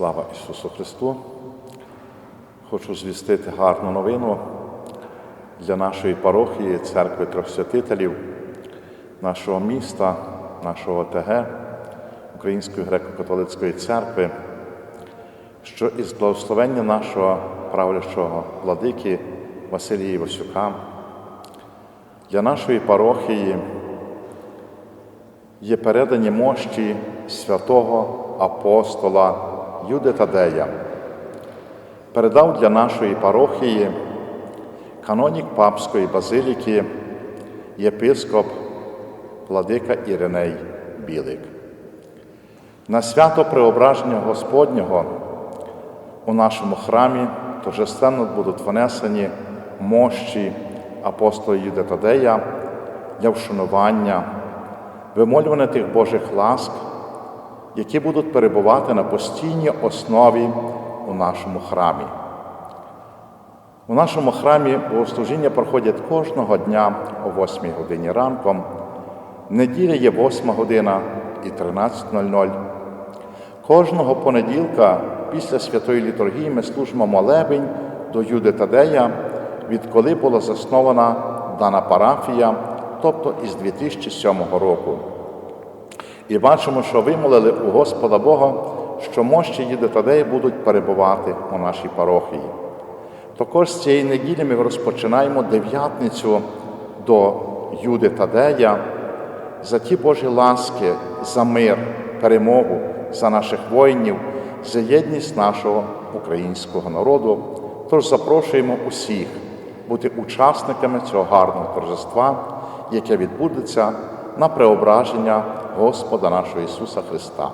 Слава Ісусу Христу! Хочу звістити гарну новину для нашої парохії, церкви Трьохсвятителів, нашого міста, нашого ОТГ, Української греко-католицької церкви, що із благословення нашого правлячого владики Василія Івасюка для нашої парохії є передані мощі святого апостола Юди Тадея. Передав для нашої парохії канонік Папської базиліки, єпископ Владика Іриней Білик. На свято Преображення Господнього у нашому храмі торжественно будуть внесені мощі апостола Юди Тадея для вшанування, вимолювання тих Божих ласк, які будуть перебувати на постійній основі у нашому храмі. У нашому храмі богослужіння проходять кожного дня о 8 годині ранком. Неділя є 8 година і 13.00. Кожного понеділка після святої літургії ми служимо молебень до Юди Тадея, відколи була заснована дана парафія, тобто із 2007 року. І бачимо, що вимолили у Господа Бога, що мощі Юди Тадея будуть перебувати у нашій парохії. Також з цієї неділі ми розпочинаємо дев'ятницю до Юди Тадея за ті Божі ласки, за мир, перемогу, за наших воїнів, за єдність нашого українського народу. Тож запрошуємо усіх бути учасниками цього гарного торжества, яке відбудеться на преображення Господа нашого Ісуса Христа.